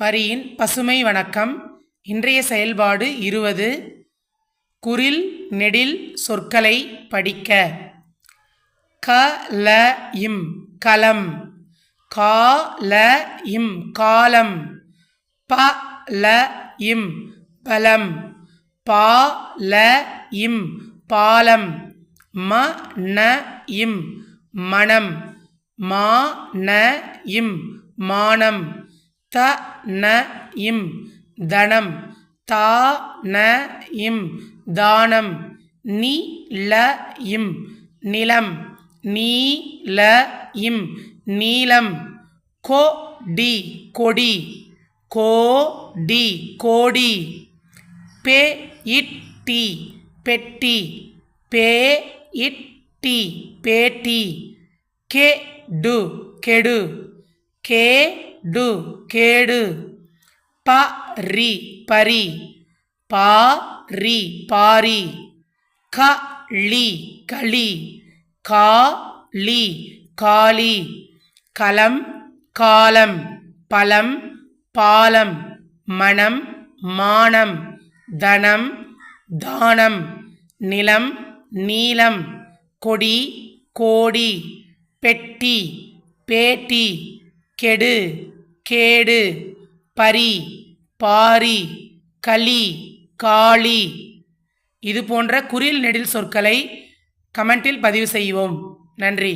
பரியின் பசுமை வணக்கம். இன்றைய செயல்பாடு இருபது. குரில் நெடில் சொற்களை படிக்க. க ல இம் கலம். கா ல இம் காலம். ப ல இம் பலம். பா ல இம் பாலம். ம ந இம் மணம் மா ந இம் மானம். த ந இம். தனம். தா ந இம். தானம். நி ல இம். நிலம். நீ ல இம். நீலம். கோ டி. கொடி. கோ டி. கோடி. பே இட் டி. பெட்டி. பே இட் டி. பேட்டி. கே டு. கெடு. கே டு கேடு. ப ரி பரி. பா ரி பாரி. க ளி களி. கா லி காளி கலம் காலம். பலம் பாலம். மனம் மானம். தனம் தானம். நிலம் நீலம் கொடி கோடி. பெட்டி பேட்டி. கெடு கேடு பரி பாரி களி காளி. இது போன்ற குறில் நெடில் சொற்களை கமெண்டில் பதிவு செய்வோம். நன்றி.